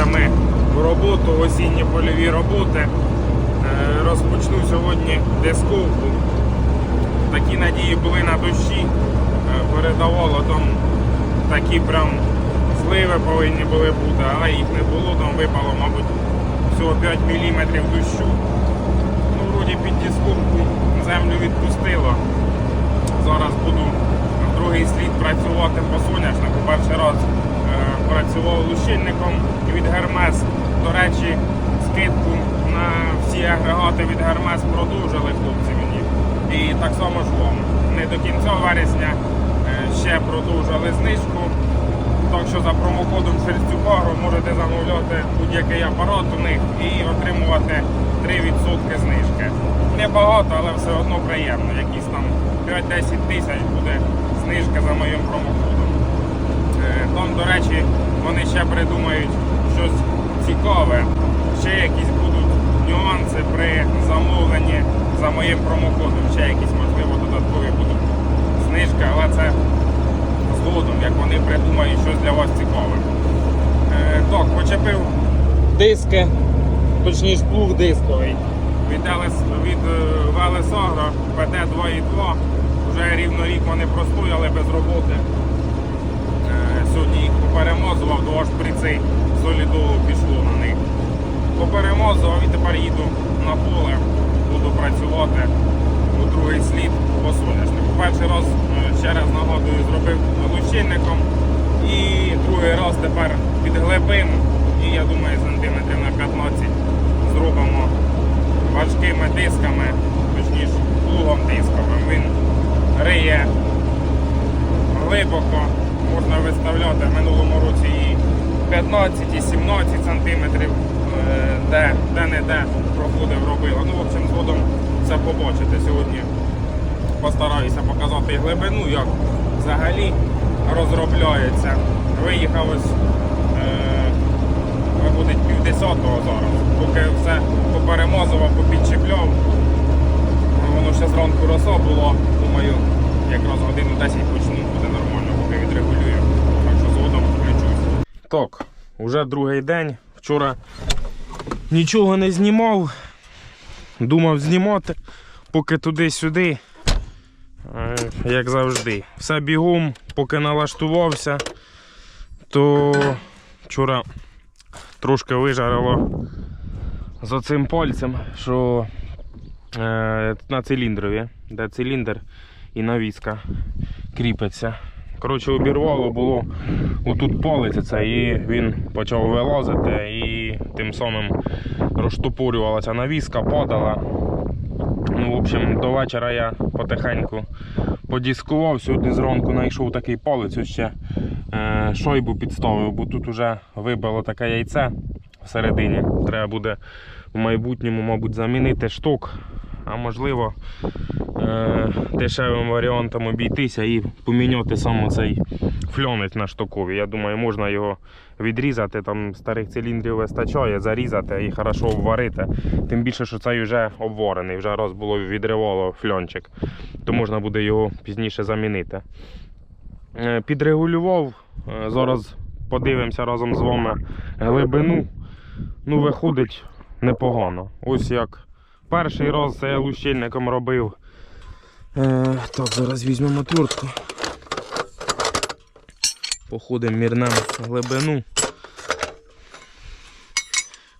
Вмикаємося ми в роботу, осінні польові роботи. Е, Розпочну сьогодні дисковку. Такі надії були на дощі. Е, Передавало там такі прям зливи повинні були бути, але їх не було, там випало, мабуть, всього 5 мм дощу. Ну, вроді під дисковку землю відпустило. Зараз буду другий слід працювати по соняшнику. Перший раз працював лущильником від Гермес. До речі, скидку на всі агрегати від Гермес продовжили хлопці мені. І так само ж вам. Не до кінця вересня е, ще продовжили знижку. Так що за промокодом Шерстюбару можете замовляти будь-який апарат у них і отримувати 3% знижки. Небагато, але все одно приємно. Якісь там 5-10 тисяч буде знижка за моїм промокодом. Там, до речі, вони ще придумають щось цікаве. Ще якісь будуть нюанси при замовленні за моїм промокодом. Ще якісь, можливо, додаткові будуть знижки, але це згодом, як вони придумають щось для вас цікаве. Е, так, почепив диски, точніше плуг дисковий від, е, ПТ-2,2. Вже рівно рік вони простояли без роботи. Сьогодні їх поперемазував, до аж прицей солідолу пішло на них. Поперемазував і тепер їду на поле, буду працювати у другий слід по соняшнику. Перший раз, е, ще раз нагадую, зробив лучильником і другий раз тепер під глибину. І я думаю, сантиметрів на 15 зробимо важкими дисками, точніше плугом дисковим. Він риє глибоко, можна виставляти в минулому році і 15, і 17 сантиметрів, е, де, де не де проходив, робила. Ну, в общем, згодом все побачите сьогодні. Постараюся показати глибину, як взагалі розробляється. Виїхав ось е, виходить півдесятого зараз. Поки все поперемазував, попідчіпляв. Воно ще зранку роса було, думаю, якраз годину 10 почну, нормально, відрегулюю. Так що згодом включусь. Так, вже другий день. Вчора нічого не знімав. Думав знімати, поки туди-сюди. Як завжди. Все бігом, поки налаштувався, то вчора трошки вижарило з оцим пальцем, що е, на циліндрові, де циліндр і навіска кріпиться. Коротше, обірвало було отут палець це, і він почав вилазити, і тим самим розтопорювалася навіска, падала. Ну, в общем, до вечора я потихеньку подіскував. Сьогодні зранку знайшов такий палець, ось ще е, шойбу підставив, бо тут вже вибило таке яйце всередині. Треба буде в майбутньому, мабуть, замінити шток, а можливо е, дешевим варіантом обійтися і поміняти саме цей фльонець на штокові. Я думаю, можна його відрізати, там старих циліндрів вистачає, зарізати і хорошо обварити. Тим більше, що цей вже обварений, вже раз було відривало фльончик, то можна буде його пізніше замінити. Е, Підрегулював. Е, Зараз подивимося разом з вами глибину. Ну, виходить непогано. Ось як перший раз це я лущильником робив. Е, так, зараз візьмемо отвертку. Походимо мірнемо глибину.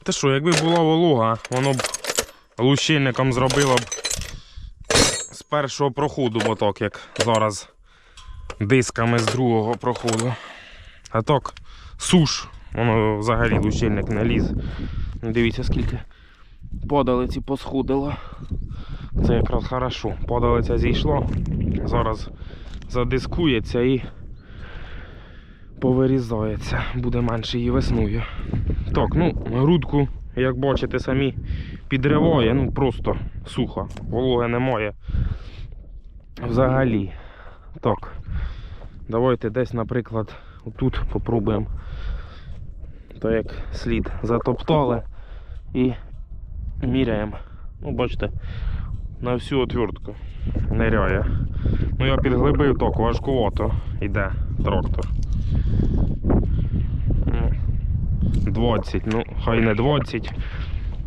Та що, якби була волога, воно б лущильником зробило б з першого проходу, бо так, як зараз дисками з другого проходу. А так, суш, воно взагалі лущильник не ліз. Дивіться, скільки подалиці посходило. Це якраз хорошо. Подалиця зійшло. Зараз задискується і повирізається. Буде менше її весною. Так, ну, грудку, як бачите, самі підриває, ну просто сухо, вологи немає. Взагалі. Так. Давайте десь, наприклад, тут попробуємо. То як слід затоптали і міряємо. Ну, бачите, на всю отвертку ниряє. Ну я підглибив так, важкувато йде трактор. Ну, 20, ну хай не 20,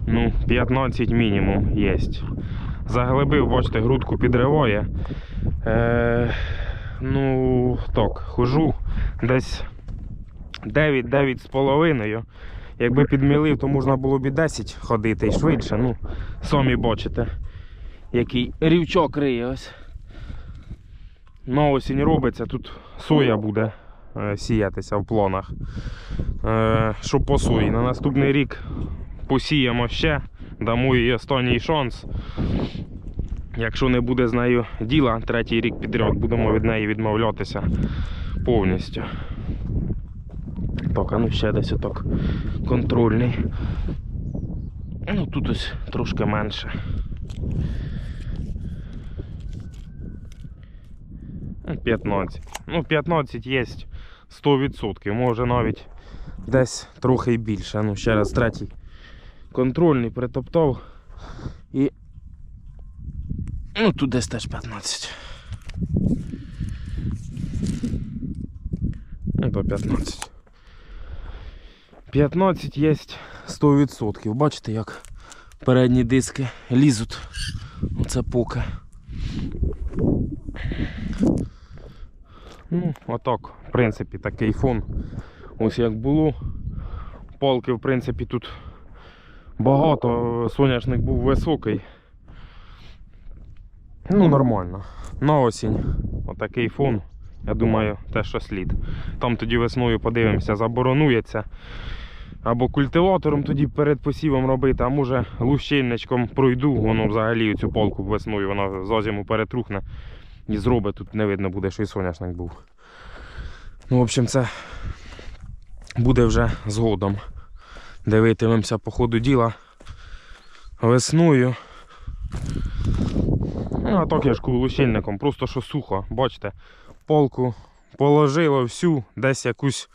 ну 15 мінімум є. Заглибив, бачите, грудку підриває. Е, ну, так, хожу десь 9, 9 з половиною. Якби підмілив, то можна було б і 10 ходити і швидше. Ну, самі бачите, який рівчок риє ось. На осінь робиться, тут соя буде е, сіятися в планах. Е, що по сої. На наступний рік посіємо ще, дамо їй останній шанс. Якщо не буде з нею діла, третій рік підряд будемо від неї відмовлятися повністю. Так, а ну ще десь отак контрольний. Ну тут ось трошки менше. Ну, 15. Ну, 15 є 100%, може навіть десь трохи більше. Ну, ще раз третій контрольний притоптав. І. Ну, тут десь теж 15. Ну, то 15. 15 є 100%. Бачите, як передні диски лізуть. Оце поки. Ну, отак, в принципі, такий фон. Ось як було. Палки, в принципі, тут багато. Соняшник був високий. Ну, нормально. На осінь. Отакий фон. Я думаю, те, що слід. Там тоді весною подивимося, заборонується. Або культиватором тоді перед посівом робити, а може лущильничком пройду, воно взагалі цю полку весною, вона за зиму перетрухне і зробить, тут не видно буде, що і соняшник був. Ну, в общем, це буде вже згодом. Дивитимемося по ходу діла весною. Ну, а так я ж лущильником, просто що сухо, бачите, полку положило всю, десь якусь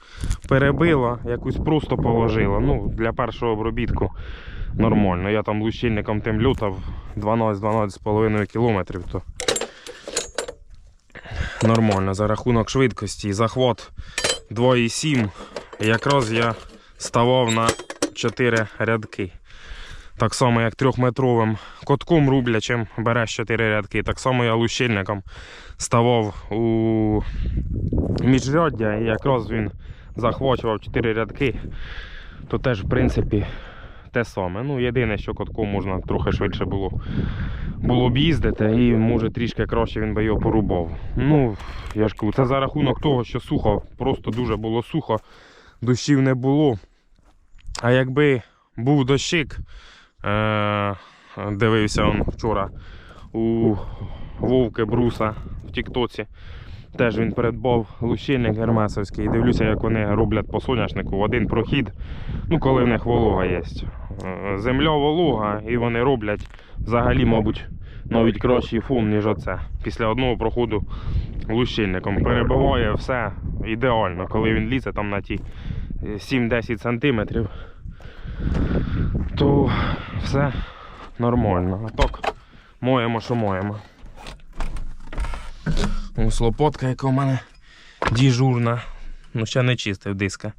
перебило, якусь просто положило. Ну, для першого обробітку нормально. Я там лущильником тим лютав 12-12,5 кілометрів, то нормально. За рахунок швидкості захват 2,7. Якраз я ставав на 4 рядки. Так само, як трьохметровим котком рублячим береш 4 рядки. Так само я лущильником ставав у міжряддя і якраз він захвачував 4 рядки. То теж, в принципі, те саме. Ну, єдине, що котком можна трохи швидше було, було б їздити і може трішки краще він би його порубав. Ну, я ж кажу, це за рахунок того, що сухо, просто дуже було сухо, дощів не було. А якби був дощик, дивився он вчора у Вовки Бруса в Тіктоці. Теж він придбав лущильник гермесовський. Дивлюся, як вони роблять по соняшнику в один прохід. Ну, коли в них волога є. Е, Земля волога, і вони роблять взагалі, мабуть, навіть кращий фон, ніж оце. Після одного проходу лущильником. Перебиває все ідеально, коли він лізе там на ті е, 7-10 сантиметрів, то все нормально. А так, моємо, що моємо. Ось лопотка, яка у мене діжурна. Ну, ще не чистив диска.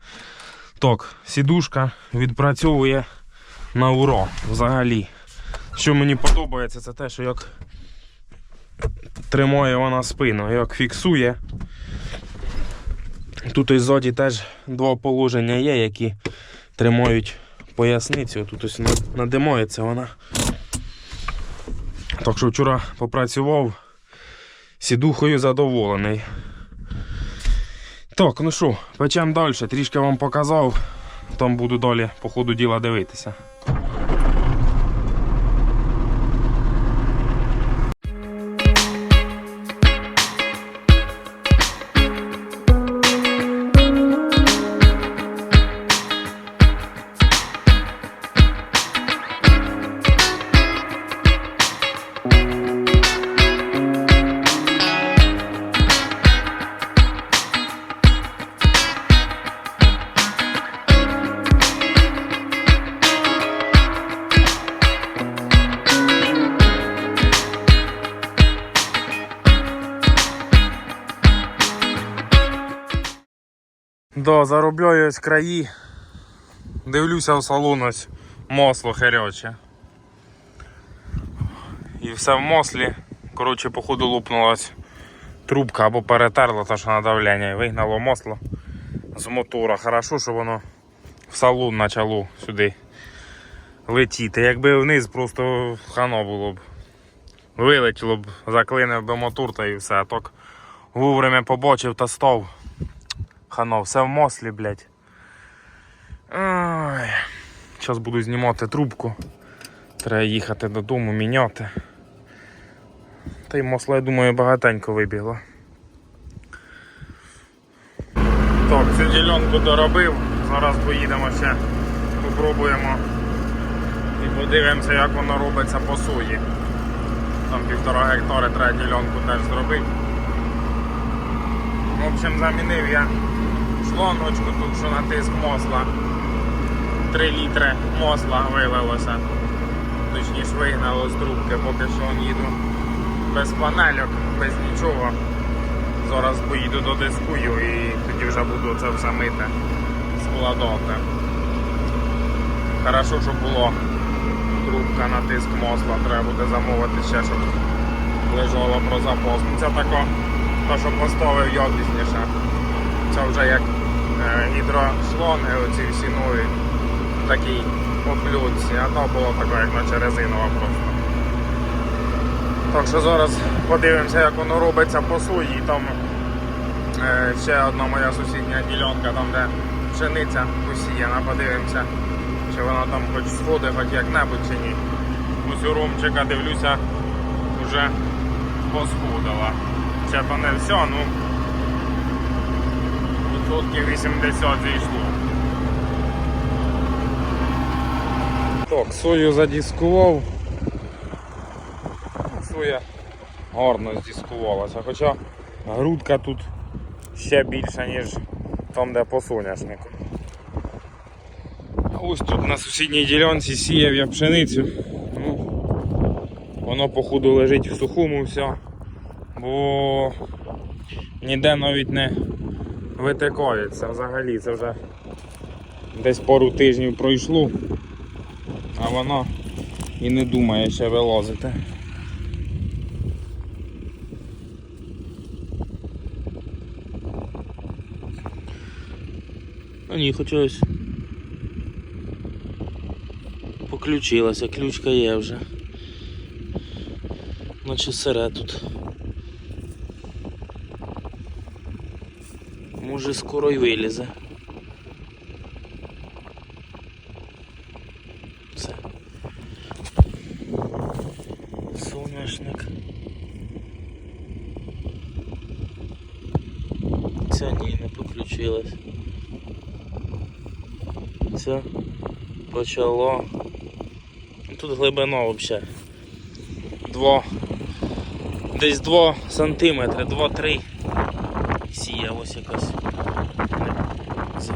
Так, сідушка відпрацьовує на уро взагалі. Що мені подобається, це те, що як тримає вона спину, як фіксує. Тут ось ззаді теж два положення є, які тримають поясницю. Тут ось над- надимається вона. Так що вчора попрацював. Сідухою задоволений. Так, ну що, печемо далі. Трішки вам показав. Там буду далі по ходу діла дивитися. Да, заробляю ось краї. Дивлюся в салон ось масло херяче. І все в маслі. Коротше, походу лупнулась трубка або перетерла та що на давлення і вигнало масло з мотора. Хорошо, що воно в салон почало сюди летіти. Якби вниз просто хано було б. Вилетіло б, заклинив би мотор та і все. А так вовремя побачив та став. Хано, все в маслі, блядь. Ой. Зараз буду знімати трубку. Треба їхати додому, міняти. Та й масло, я думаю, багатенько вибігло. Так, цю ділянку доробив. Зараз поїдемо ще, попробуємо і подивимося, як воно робиться по сої. Там півтора гектари треба ділянку теж зробити. В общем, замінив я шлангочку тут, що на тиск. 3 літри масла вилилося. Точніше вигнало з трубки, поки що їду без панельок, без нічого. Зараз поїду до дискую і тоді вже буду це все мити, складати. Хорошо, що було трубка на тиск масла, треба буде замовити ще, щоб лежало про запас. Це тако, то, що поставив якісніше. Це вже як гідрошлонги, оці всі нові, по плюці, а то було таке, як наче резинова просто. Так що зараз подивимося, як воно робиться по суї. Там е, ще одна моя сусідня ділянка, там де пшениця посіяна, подивимося, чи вона там хоч сходить, хоч як-небудь чи ні. Ось у Ромчика дивлюся, вже посходила. Ще то не все, ну відсотків 80 зійшло. Так, сою задіскував. Соя гарно здіскувалася, хоча грудка тут ще більша, ніж там, де по соняшнику. Ось тут на сусідній ділянці сіяв я пшеницю. Ну, воно походу лежить в сухому все, бо ніде навіть не витикається взагалі. Це вже десь пару тижнів пройшло, а воно і не думає ще вилазити. Ну ні, хоч ось поключилася, ключка є вже. Наче сире тут. Може скоро й вилізе. Все. Соняшник. Ця ні, не поключилась. Це почало. Тут глибина взагалі. Два. Десь 2 сантиметри, 2-3.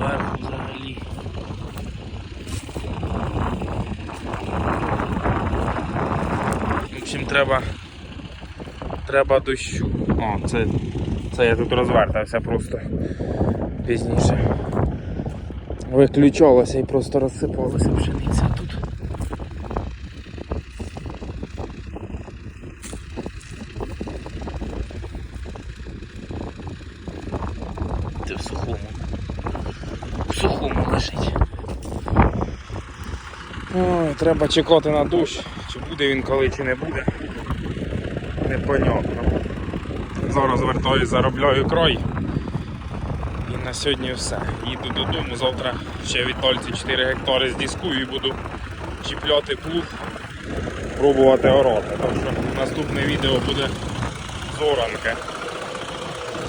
Зверху взагалі. В общем, треба. Треба дощу. О, це, це я тут розвертався просто пізніше. Виключалося і просто розсипалося пшениця тут. Ти в сухому. В сухому лежить. Ой, треба чекати на дощ, чи буде він коли, чи не буде. Непонятно. Зараз вертаюсь, заробляю крой. І на сьогодні все. Їду додому, завтра ще від Тольці 4 гектари здіскую і буду чіпляти плуг, пробувати ороти. Так що наступне відео буде з оранки.